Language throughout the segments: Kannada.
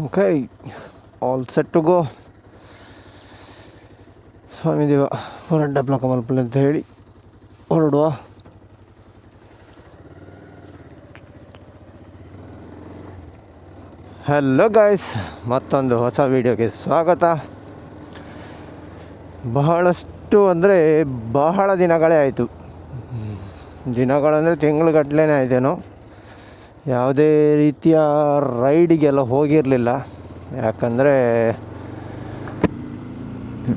Okay all set to go ಸ್ವಾಮಿ ದೇವ ಹೊರಡ್ಡ ಕಮಲ್ಪಲ್ಲಿ ಅಂತ ಹೇಳಿ ಹೊರಡುವ ಹಲೋ ಗಾಯ್ಸ್ ಮತ್ತೊಂದು ಹೊಸ ವೀಡಿಯೋಗೆ ಸ್ವಾಗತ ಬಹಳಷ್ಟು ಅಂದರೆ ಬಹಳ ದಿನಗಳೇ ಆಯಿತು ದಿನಗಳಂದರೆ ತಿಂಗಳುಗಟ್ಟಲೆ ಆಯ್ತೇನೋ ಯಾವುದೇ ರೀತಿಯ ರೈಡಿಗೆಲ್ಲ ಹೋಗಿರಲಿಲ್ಲ. ಯಾಕಂದರೆ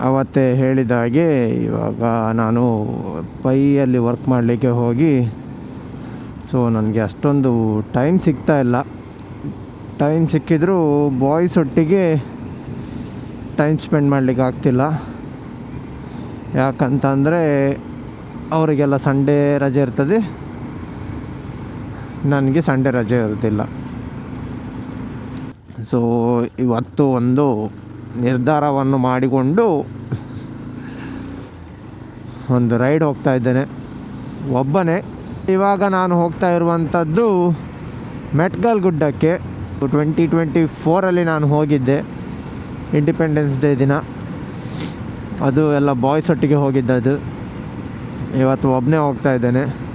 ಅವತ್ತೇ ಹೇಳಿದ ಹಾಗೆ ಇವಾಗ ನಾನು ಪೈಯಲ್ಲಿ ವರ್ಕ್ ಮಾಡಲಿಕ್ಕೆ ಹೋಗಿ ಸೊ ನನಗೆ ಅಷ್ಟೊಂದು ಟೈಮ್ ಸಿಗ್ತಾ ಇಲ್ಲ. ಟೈಮ್ ಸಿಕ್ಕಿದರೂ ಬಾಯ್ಸ್ ಒಟ್ಟಿಗೆ ಟೈಮ್ ಸ್ಪೆಂಡ್ ಮಾಡಲಿಕ್ಕೆ ಆಗ್ತಿಲ್ಲ. ಯಾಕಂತಂದರೆ ಅವರಿಗೆಲ್ಲ ಸಂಡೇ ರಜೆ ಇರ್ತದೆ. ನನಗೆ ಸಂಡೇ ರಜೆ ಇರೋದಿಲ್ಲ. ಸೊ ಇವತ್ತು ಒಂದು ನಿರ್ಧಾರವನ್ನು ಮಾಡಿಕೊಂಡು ಒಂದು ರೈಡ್ ಹೋಗ್ತಾ ಇದ್ದೇನೆ. ಒಬ್ಬನೇ, ಇವಾಗ ನಾನು ಹೋಗ್ತಾ ಇರುವಂಥದ್ದು ಮೆಟ್ಗಲ್ ಗುಡ್ಡಕ್ಕೆ. ಟ್ವೆಂಟಿ ಟ್ವೆಂಟಿ ಫೋರಲ್ಲಿ ನಾನು ಹೋಗಿದ್ದೆ. ಇಂಡಿಪೆಂಡೆನ್ಸ್ ಡೇ ದಿನ. ಅದು ಎಲ್ಲ ಬಾಯ್ಸ್ ಒಟ್ಟಿಗೆ ಹೋಗಿದ್ದದು ಇವತ್ತು ಒಬ್ಬನೇ ಹೋಗ್ತಾ ಇದ್ದೇನೆ.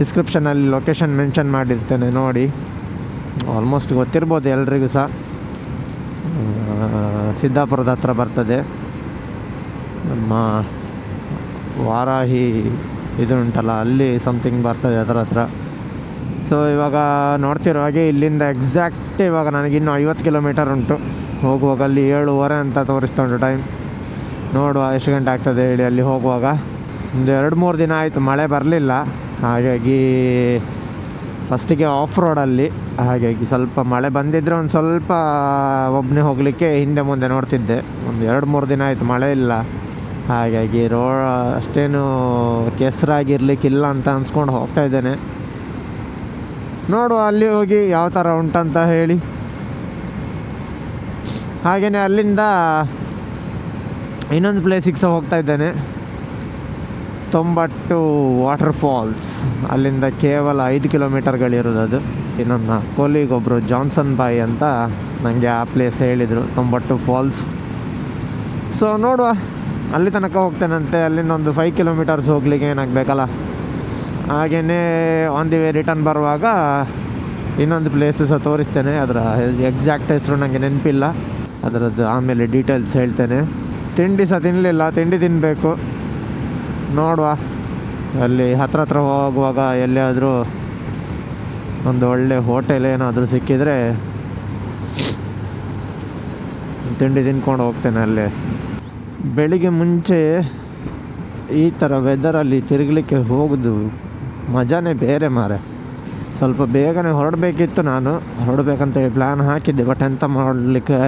ಡಿಸ್ಕ್ರಿಪ್ಷನಲ್ಲಿ ಲೊಕೇಶನ್ ಮೆನ್ಷನ್ ಮಾಡಿರ್ತೇನೆ ನೋಡಿ. ಆಲ್ಮೋಸ್ಟ್ ಗೊತ್ತಿರ್ಬೋದು ಎಲ್ರಿಗೂ ಸಹ. ಸಿದ್ದಾಪುರದ ಹತ್ರ ಬರ್ತದೆ. ನಮ್ಮ ವಾರಾಹಿ ಇದು ಉಂಟಲ್ಲ, ಅಲ್ಲಿ ಸಮಥಿಂಗ್ ಬರ್ತದೆ ಅದರ ಹತ್ರ. ಸೊ ಇವಾಗ ನೋಡ್ತಿರೋ ಹಾಗೆ ಇಲ್ಲಿಂದ ಎಕ್ಸಾಕ್ಟ್ ಇವಾಗ ನನಗಿನ್ನೂ ಐವತ್ತು ಕಿಲೋಮೀಟರ್ ಉಂಟು. ಹೋಗುವಾಗ ಅಲ್ಲಿ ಏಳುವರೆ ಅಂತ ತೋರಿಸ್ತಾ ಉಂಟು ಟೈಮ್ ನೋಡುವ ಎಷ್ಟು ಗಂಟೆ ಆಗ್ತದೆ ಹೇಳಿ ಅಲ್ಲಿ ಹೋಗುವಾಗ. ಒಂದು ಎರಡು ಮೂರು ದಿನ ಆಯಿತು, ಮಳೆ ಬರಲಿಲ್ಲ. ಹಾಗಾಗಿ ಫಸ್ಟಿಗೆ ಆಫ್ ರೋಡಲ್ಲಿ ಹಾಗಾಗಿ ಸ್ವಲ್ಪ ಮಳೆ ಬಂದಿದ್ದರೆ ಒಂದು ಸ್ವಲ್ಪ ಒಬ್ಬನೇ ಹೋಗಲಿಕ್ಕೆ ಹಿಂದೆ ಮುಂದೆ ನೋಡ್ತಿದ್ದೆ. ಒಂದು ಎರಡು ಮೂರು ದಿನ ಆಯಿತು ಮಳೆ ಇಲ್ಲ. ಹಾಗಾಗಿ ರೋ, ಅಷ್ಟೇನು ಕೆಸರಾಗಿರ್ಲಿಕ್ಕಿಲ್ಲ ಅಂತ ಅನ್ಸ್ಕೊಂಡು ಹೋಗ್ತಾ ಇದ್ದೇನೆ. ನೋಡುವ ಅಲ್ಲಿ ಹೋಗಿ ಯಾವ ಥರ ಉಂಟಂತ ಹೇಳಿ. ಹಾಗೆಯೇ ಅಲ್ಲಿಂದ ಇನ್ನೊಂದು ಪ್ಲೇಸಿಗೆ ಸಹ ಹೋಗ್ತಾ ಇದ್ದೇನೆ. ತೊಂಬಟ್ಟು ವಾಟರ್ ಫಾಲ್ಸ್ ಅಲ್ಲಿಂದ ಕೇವಲ ಐದು ಕಿಲೋಮೀಟರ್ಗಳಿರೋದು ಅದು. ಇನ್ನೊಂದು ನನ್ನ ಕೊಲ್ಲಿಗೊಬ್ಬರು ಜಾನ್ಸನ್ ಬಾಯ್ ಅಂತ ನನಗೆ ಆ ಪ್ಲೇಸ್ ಹೇಳಿದರು ತೊಂಬಟ್ಟು ಫಾಲ್ಸ್ ಸೊ ನೋಡುವ. ಅಲ್ಲಿ ತನಕ ಹೋಗ್ತೇನಂತೆ. ಅಲ್ಲಿಂದ ಒಂದು ಫೈವ್ ಕಿಲೋಮೀಟರ್ಸ್ ಹೋಗ್ಲಿಕ್ಕೆ ಏನಾಗಬೇಕಲ್ಲ? ಹಾಗೆಯೇ ಆನ್ ದಿ ವೇ ರಿಟರ್ನ್ ಬರುವಾಗ ಇನ್ನೊಂದು ಪ್ಲೇಸಸ್ ಸಹ ತೋರಿಸ್ತೇನೆ. ಅದರ ಎಕ್ಸಾಕ್ಟ್ ಹೆಸರು ನನಗೆ ನೆನಪಿಲ್ಲ. ಅದರದ್ದು ಆಮೇಲೆ ಡೀಟೇಲ್ಸ್ ಹೇಳ್ತೇನೆ. ತಿಂಡಿ ಸಹ ತಿನ್ನಲಿಲ್ಲ ತಿಂಡಿ ತಿನ್ನಬೇಕು ನೋಡುವ. ಅಲ್ಲಿ ಹತ್ರ ಹತ್ರ ಹೋಗುವಾಗ ಎಲ್ಲಿಯಾದರೂ ಒಂದು ಒಳ್ಳೆ ಹೋಟೆಲ್ ಏನಾದರೂ ಸಿಕ್ಕಿದರೆ ತಿಂಡಿ ತಿನ್ಕೊಂಡು ಹೋಗ್ತೇನೆ ಅಲ್ಲಿ. ಬೆಳಿಗ್ಗೆ ಮುಂಚೆ ಈ ಥರ ವೆದರಲ್ಲಿ ತಿರುಗಲಿಕ್ಕೆ ಹೋಗೋದು ಮಜಾನೇ ಬೇರೆ ಮಾರೆ. ಸ್ವಲ್ಪ ಬೇಗನೆ ಹೊರಡಬೇಕಿತ್ತು ನಾನು. ಹೊರಡಬೇಕಂತೇಳಿ ಪ್ಲ್ಯಾನ್ ಹಾಕಿದ್ದೆ ಬಟ್ ಎಂತ ಮಾಡಲಿಕ್ಕೆ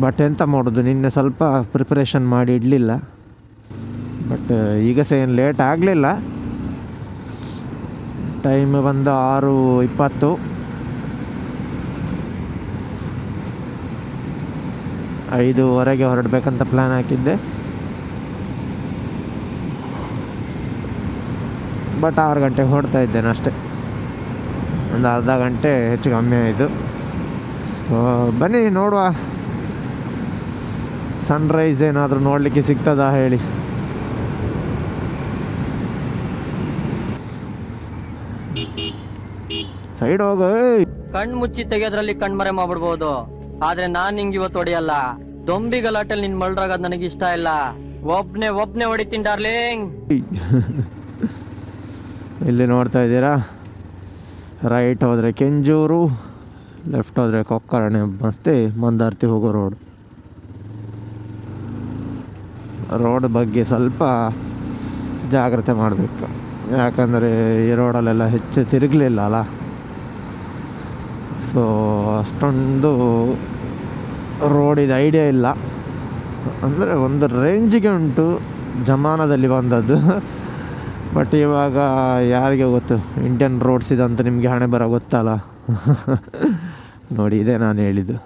ಬಟ್ ಎಂತ ಮಾಡೋದು? ನಿನ್ನೆ ಸ್ವಲ್ಪ ಪ್ರಿಪ್ರೇಷನ್ ಮಾಡಿ ಇಡಲಿಲ್ಲ. ಬಟ್ ಈಗ ಸಹ ಏನು ಲೇಟ್ ಆಗಲಿಲ್ಲ. ಟೈಮ್ ಬಂದು ಆರು ಇಪ್ಪತ್ತು. ಐದುವರೆಗೆ ಹೊರಡಬೇಕಂತ ಪ್ಲ್ಯಾನ್ ಹಾಕಿದ್ದೆ. ಬಟ್ ಆರು ಗಂಟೆಗೆ ಹೊರಡ್ತಾ ಇದ್ದೇನೆ ಅಷ್ಟೇ. ಒಂದು ಅರ್ಧ ಗಂಟೆ ಹೆಚ್ಚು ಕಮ್ಮಿ ಆಯಿತು. ಸೊ ಬನ್ನಿ ನೋಡುವ. ಸನ್ರೈಸ್ ಏನಾದರೂ ನೋಡಲಿಕ್ಕೆ ಸಿಗ್ತದಾ ಹೇಳಿ. ಸೈಡ್ ಹೋಗ. ಕಣ್ ಮುಚ್ಚಿ ತೆಗೆಯೋದ್ರಲ್ಲಿ ಕಣ್ಮರೆ ಮಾಡ್ಬಿಡ್ಬೋದು. ಆದ್ರೆ ನಾನ್ ನಿಂಗ್ ಇವತ್ತು ಹೊಡಿಯಲ್ಲ. ದೊಂಬಿ ಗಲಾಟೆಲ್ ನಿನ್ ಮಳ್ರಾಗ ನನಗೆ ಇಷ್ಟ ಇಲ್ಲ. ಒಬ್ನೇ ಒಬ್ನೇ ಹೊಡಿತೀನಿ ಡಾರ್ಲಿಂಗ್. ಇಲ್ಲಿ ನೋಡ್ತಾ ಇದ್ದೀರಾ? ರೈಟ್ ಹೋದರೆ ಕೆಂಜೂರು ಲೆಫ್ಟ್ ಹೋದರೆ ಕೊಕ್ಕರಣೆ. ಮಸ್ತಿ ಮಂದಾರ್ತಿ ಹೋಗೋ ರೋಡ್. ರೋಡ್ ಬಗ್ಗೆ ಸ್ವಲ್ಪ ಜಾಗ್ರತೆ ಮಾಡಬೇಕು. ಯಾಕಂದರೆ ಈ ರೋಡಲ್ಲೆಲ್ಲ ಹೆಚ್ಚು ತಿರುಗಲಿಲ್ಲ ಅಲ್ಲ? ಸೊ, ಅಷ್ಟೊಂದು ರೋಡಿದ ಐಡಿಯಾ ಇಲ್ಲ. ಅಂದರೆ ಒಂದು ರೇಂಜಿಗೆ ಉಂಟು ಜಮಾನದಲ್ಲಿ ಬಂದದ್ದು. ಬಟ್ ಇವಾಗ ಯಾರಿಗೆ ಗೊತ್ತು? ಇಂಡಿಯನ್ ರೋಡ್ಸ್ ಇದಂತ ನಿಮಗೆ ಹಣೆ ಬರೋ ಗೊತ್ತಲ್ಲ? ನೋಡಿ, ಇದೇ ನಾನು ಹೇಳಿದ್ದು.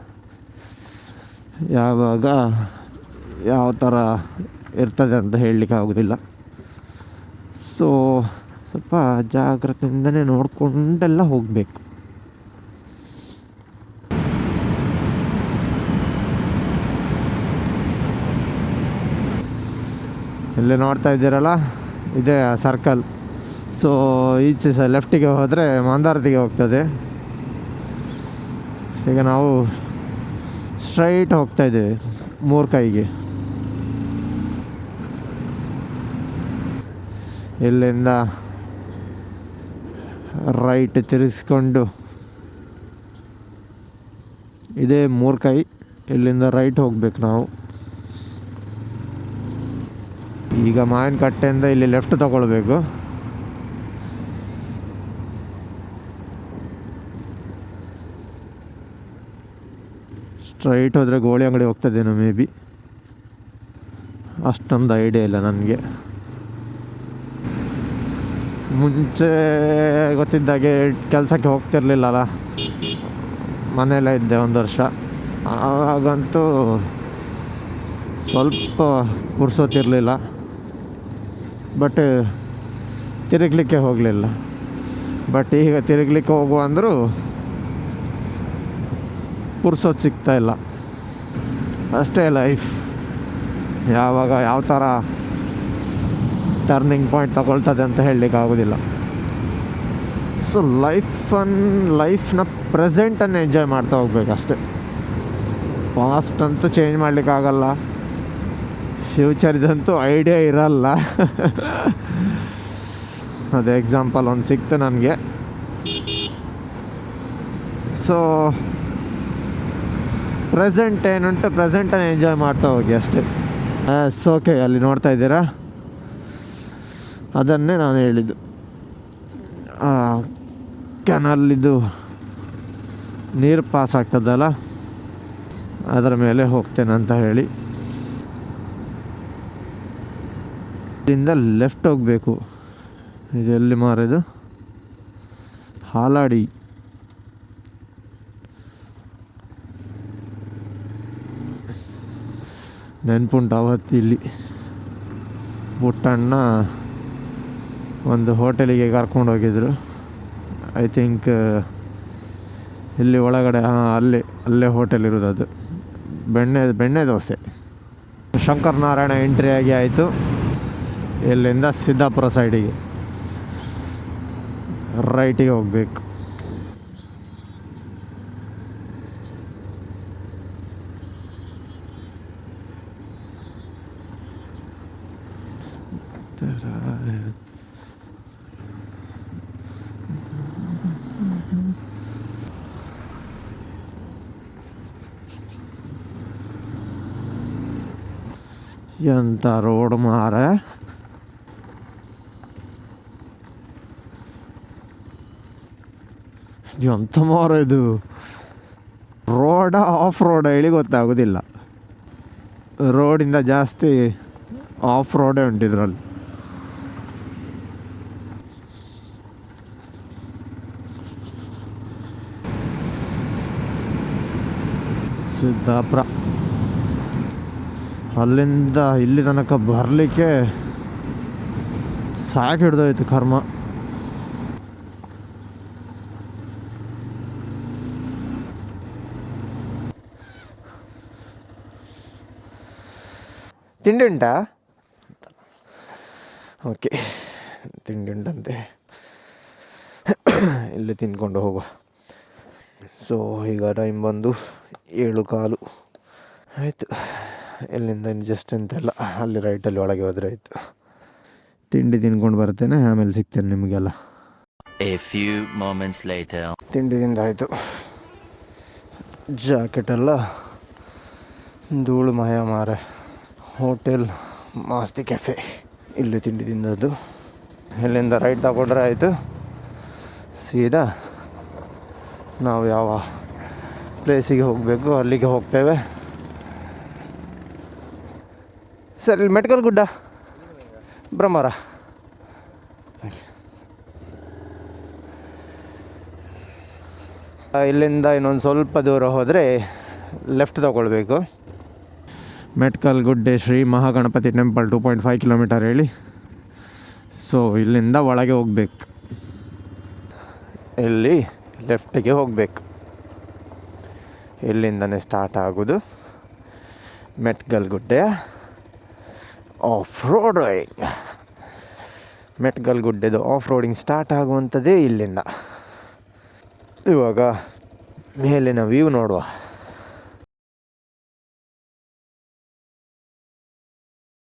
ಯಾವಾಗ ಯಾವ ಥರ ಇರ್ತದೆ ಅಂತ ಹೇಳಲಿಕ್ಕೆ ಆಗೋದಿಲ್ಲ. ಸೊ ಸ್ವಲ್ಪ ಜಾಗ್ರತೆಯಿಂದನೇ ನೋಡಿಕೊಂಡೆಲ್ಲ ಹೋಗಬೇಕು. ಇಲ್ಲಿ ನೋಡ್ತಾ ಇದ್ದೀರಲ್ಲ? ಇದೇ ಸರ್ಕಲ್ ಸೊ ಈಚೆ ಸಹ ಲೆಫ್ಟಿಗೆ ಹೋದರೆ ಮಂದಾರತಿಗೆ ಹೋಗ್ತದೆ. ಈಗ ನಾವು ಸ್ಟ್ರೈಟ್ ಹೋಗ್ತಾ ಇದ್ದೇವೆ, ಮೂರು ಕೈಗೆ. ಇಲ್ಲಿಂದ ರೈಟ್ ತಿರುಗಿಸ್ಕೊಂಡು ಇದೇ ಮೂರು ಕೈ, ಇಲ್ಲಿಂದ ರೈಟ್ ಹೋಗ್ಬೇಕು ನಾವು. ಈಗ ಮಾವಿನ ಕಟ್ಟೆಯಿಂದ ಇಲ್ಲಿ ಲೆಫ್ಟ್ ತಗೊಳ್ಬೇಕು. ಸ್ಟ್ರೈಟ್ ಹೋದರೆ ಗೋಳಿ ಅಂಗಡಿ ಹೋಗ್ತದೇನೋ ಮೇ ಬಿ ಅಷ್ಟೊಂದು ಐಡಿಯಾ ಇಲ್ಲ ನನಗೆ. ಮುಂಚೆ ಗೊತ್ತಿದ್ದಾಗೆ ಕೆಲಸಕ್ಕೆ ಹೋಗ್ತಿರ್ಲಿಲ್ಲಲ್ಲ. ಮನೆಯಲ್ಲೇ ಇದ್ದೆ ಒಂದು ವರ್ಷ. ಆವಾಗಂತೂ ಸ್ವಲ್ಪ ಪುರ್ಸೋತಿರಲಿಲ್ಲ. ಬಟ್ ತಿರುಗಲಿಕ್ಕೆ ಹೋಗಲಿಲ್ಲ. ಬಟ್ ಈಗ ತಿರುಗಲಿಕ್ಕೆ ಹೋಗುವ ಅಂದರೂ ಪುರ್ಸೋದು ಸಿಗ್ತಾ ಇಲ್ಲ. ಅಷ್ಟೇ ಲೈಫ್ ಯಾವಾಗ ಯಾವ ಥರ ಟರ್ನಿಂಗ್ ಪಾಯಿಂಟ್ ತಗೊಳ್ತದೆ ಅಂತ ಹೇಳಲಿಕ್ಕೆ ಆಗೋದಿಲ್ಲ. ಸೊ ಲೈಫನ್ ಲೈಫ್ನ ಪ್ರೆಸೆಂಟನ್ನು ಎಂಜಾಯ್ ಮಾಡ್ತಾ ಹೋಗ್ಬೇಕು ಅಷ್ಟೇ. ಪಾಸ್ಟ್ ಅಂತೂ ಚೇಂಜ್ ಮಾಡಲಿಕ್ಕಾಗಲ್ಲ ಫ್ಯೂಚರ್ದಂತೂ ಐಡಿಯಾ ಇರಲ್ಲ. ಅದೇ ಎಕ್ಸಾಂಪಲ್ ಒಂದು ಸಿಕ್ತು ನನಗೆ. ಸೊ ಪ್ರೆಸೆಂಟ್ ಏನುಂಟು? ಪ್ರೆಸೆಂಟನ್ನು ಎಂಜಾಯ್ ಮಾಡ್ತಾ ಹೋಗಿ ಅಷ್ಟೇ. ಎಸ್ ಓಕೆ ಅಲ್ಲಿ ನೋಡ್ತಾ ಇದ್ದೀರಾ? ಅದನ್ನೇ ನಾನು ಹೇಳಿದ್ದು. ಕೆನಲ್ಲಿದ್ದು ನೀರು ಪಾಸ್ ಆಗ್ತದಲ್ಲ? ಅದರ ಮೇಲೆ ಹೋಗ್ತೇನೆ ಅಂತ ಹೇಳಿ. ಇಲ್ಲಿಂದ ಲೆಫ್ಟ್ ಹೋಗಬೇಕು. ಇದು ಎಲ್ಲಿ ಮಾರಿದು ಹಾಲಾಡಿ. ನೆನ್ಪುಂಟು ಅವತ್ತು ಇಲ್ಲಿ. ಪುಟ್ಟಣ್ಣ ಒಂದು ಹೋಟೆಲಿಗೆ ಕರ್ಕೊಂಡು ಹೋಗಿದ್ರು. ಐ ಥಿಂಕ್, ಇಲ್ಲಿ ಒಳಗಡೆ, ಹಾಂ, ಅಲ್ಲೇ ಅಲ್ಲೇ ಹೋಟೆಲ್ ಇರೋದು ಅದು ಬೆಣ್ಣೆ ಬೆಣ್ಣೆ ದೋಸೆ. ಶಂಕರ್ ನಾರಾಯಣ ಎಂಟ್ರಿ ಆಗಿ ಆಯಿತು. ಇಲ್ಲಿಂದ ಸಿದ್ದಾಪುರ ಸೈಡಿಗೆ. ರೈಟಿಗೆ ಹೋಗಬೇಕು. ಎಂಥ ರೋಡ್ ಮಾರ? ಎಂಥ ಮಾರ ಇದು. ರೋಡ ಆಫ್ ರೋಡ ಹೇಳಿ ಗೊತ್ತಾಗೋದಿಲ್ಲ. ರೋಡಿಂದ ಜಾಸ್ತಿ ಆಫ್ ರೋಡೇ ಉಂಟು ಇದರಲ್ಲಿ. ಸಿದ್ದಾಪುರ. ಅಲ್ಲಿಂದ ಇಲ್ಲಿ ತನಕ ಬರಲಿಕ್ಕೆ ಸಾಕು ಹಿಡ್ದೋಯ್ತು ಕರ್ಮ. ತಿಂಡಿ ಉಂಟಾ? ಓಕೆ ತಿಂಡಿ ಉಂಟಂತೆ. ಇಲ್ಲಿ ತಿನ್ಕೊಂಡು ಹೋಗುವ. ಸೊ ಈಗ ಟೈಮ್ ಬಂದು ಏಳು ಕಾಲು. ಆಯಿತು. ಎಲ್ಲಿಂದ ಇನ್ನು ಜಸ್ಟ್ ಅಂತೆಲ್ಲ ಅಲ್ಲಿ ರೈಟಲ್ಲಿ ಒಳಗೆ ಹೋದರೆ ಆಯಿತು. ತಿಂಡಿ ತಿನ್ಕೊಂಡು ಬರ್ತೇನೆ ಆಮೇಲೆ ಸಿಗ್ತೇನೆ ನಿಮಗೆಲ್ಲ. ತಿಂಡಿ ತಿಂದಾಯಿತು. ಜಾಕೆಟೆಲ್ಲ ಧೂಳು ಮಾಯ ಮಾರೆ. Hotel, Masti cafe. ಇಲ್ಲಿ ತಿಂಡಿ ತಿಂದದ್ದು. ಇಲ್ಲಿಂದ ರೈಟ್ ತಗೊಂಡ್ರೆ ಆಯಿತು. ಸೀದಾ ನಾವು ಯಾವ ಪ್ಲೇಸಿಗೆ ಹೋಗಬೇಕು, ಅಲ್ಲಿಗೆ ಹೋಗ್ತೇವೆ. ಸರ್, ಇಲ್ಲಿ ಮೆಟ್ಕಲ್ ಗುಡ್ಡ. ಬ್ರಹ್ಮರ ಇಲ್ಲಿಂದ ಇನ್ನೊಂದು ಸ್ವಲ್ಪ ದೂರ ಹೋದರೆ ಲೆಫ್ಟ್ ತಗೊಳ್ಬೇಕು. Metkal Gudde Shri Mahaganapati temple two point five kilometre ಹೇಳಿ. ಸೊ ಇಲ್ಲಿಂದ ಒಳಗೆ ಹೋಗ್ಬೇಕು. ಇಲ್ಲಿ ಲೆಫ್ಟಿಗೆ ಹೋಗಬೇಕು. ಇಲ್ಲಿಂದನೇ ಸ್ಟಾರ್ಟ್ ಆಗೋದು. ಮೆಟ್ಗಲ್ ಗುಡ್ಡೆಯ ಆಫ್ ರೋಡಿಂಗ್ ಮೆಟ್ಗಲ್ ಗುಡ್ಡೆದು ಆಫ್ ರೋಡಿಂಗ್ ಸ್ಟಾರ್ಟ್ ಆಗುವಂಥದ್ದೇ ಇಲ್ಲಿಂದ. ಇವಾಗ ಮೇಲಿನ ವ್ಯೂ ನೋಡುವ.